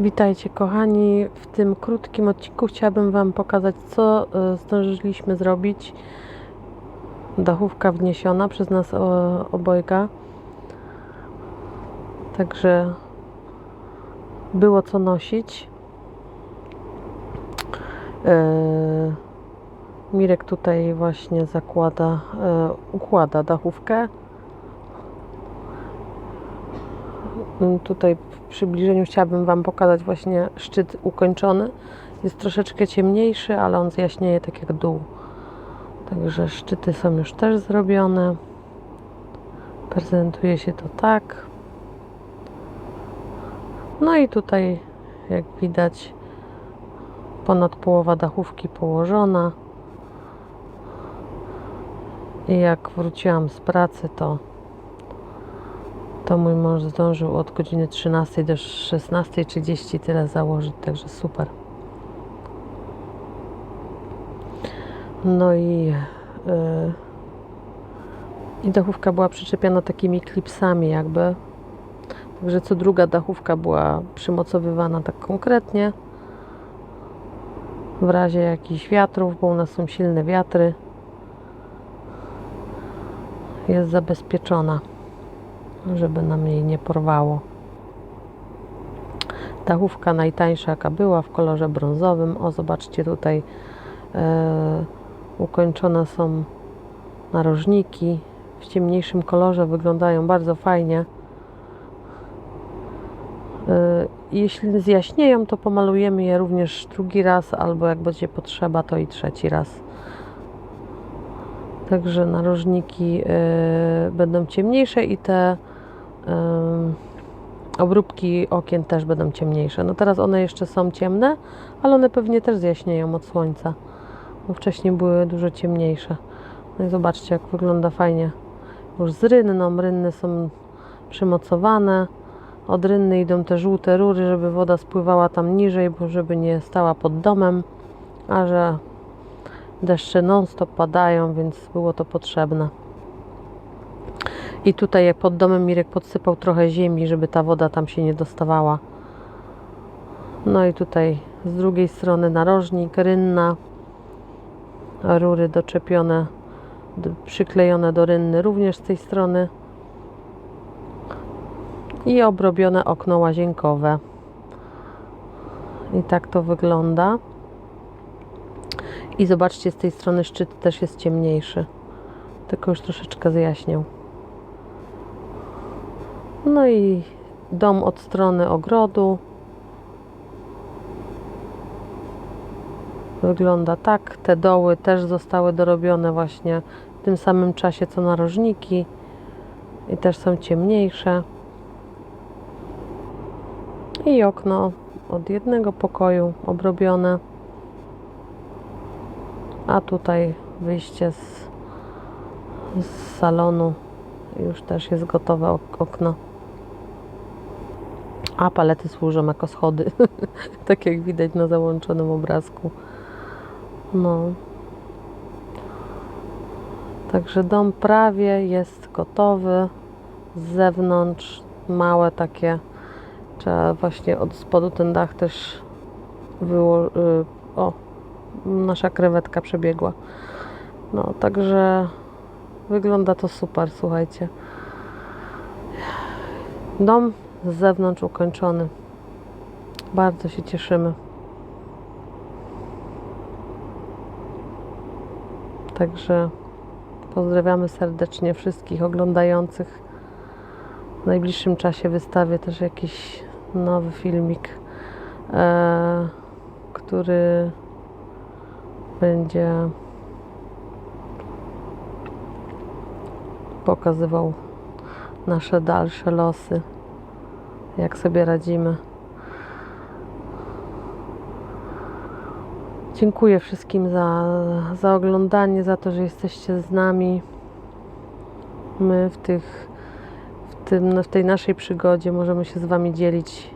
Witajcie kochani. W tym krótkim odcinku chciałabym Wam pokazać, co e, zdążyliśmy zrobić. Dachówka wniesiona przez nas obojga. Także było co nosić. E, Mirek tutaj właśnie zakłada, e, układa dachówkę. Tutaj w przybliżeniu chciałabym Wam pokazać właśnie szczyt ukończony. Jest troszeczkę ciemniejszy, ale on zjaśnieje tak jak dół. Także szczyty są już też zrobione. Prezentuje się to tak. No i tutaj, jak widać, ponad połowa dachówki położona. I jak wróciłam z pracy, to to mój mąż zdążył od godziny 13 do 16.30 tyle założyć, także super. No i, yy, i dachówka była przyczepiona takimi klipsami jakby. Także co druga dachówka była przymocowywana tak konkretnie. W razie jakichś wiatrów, bo u nas są silne wiatry. Jest zabezpieczona żeby nam jej nie porwało. Dachówka najtańsza jaka była w kolorze brązowym. O, zobaczcie tutaj e, ukończone są narożniki. W ciemniejszym kolorze wyglądają bardzo fajnie. E, jeśli zjaśnieją, to pomalujemy je również drugi raz, albo jak będzie potrzeba, to i trzeci raz. Także narożniki y, będą ciemniejsze i te obróbki okien też będą ciemniejsze. No teraz one jeszcze są ciemne, ale one pewnie też zjaśnieją od słońca. Bo wcześniej były dużo ciemniejsze. No i zobaczcie, jak wygląda fajnie. Już z rynną. Rynny są przymocowane. Od rynny idą te żółte rury, żeby woda spływała tam niżej, bo żeby nie stała pod domem. A że Deszcze non-stop padają, więc było to potrzebne. I tutaj pod domem Mirek podsypał trochę ziemi, żeby ta woda tam się nie dostawała. No i tutaj z drugiej strony narożnik, rynna, rury doczepione, przyklejone do rynny również z tej strony i obrobione okno łazienkowe. I tak to wygląda. I zobaczcie, z tej strony szczyt też jest ciemniejszy. Tylko już troszeczkę zjaśniał. No i dom od strony ogrodu. Wygląda tak. Te doły też zostały dorobione właśnie w tym samym czasie co narożniki. I też są ciemniejsze. I okno od jednego pokoju obrobione. A tutaj wyjście z, z salonu. Już też jest gotowe ok- okno. A palety służą jako schody. tak jak widać na załączonym obrazku. No. Także dom prawie jest gotowy. Z zewnątrz małe takie. Trzeba właśnie od spodu ten dach też wyło... y, O, nasza krewetka przebiegła. No, także wygląda to super, słuchajcie. Dom z zewnątrz ukończony. Bardzo się cieszymy. Także pozdrawiamy serdecznie wszystkich oglądających. W najbliższym czasie wystawię też jakiś nowy filmik, e, który będzie pokazywał nasze dalsze losy, jak sobie radzimy. Dziękuję wszystkim za, za oglądanie, za to, że jesteście z nami. My w, tych, w, tym, w tej naszej przygodzie możemy się z Wami dzielić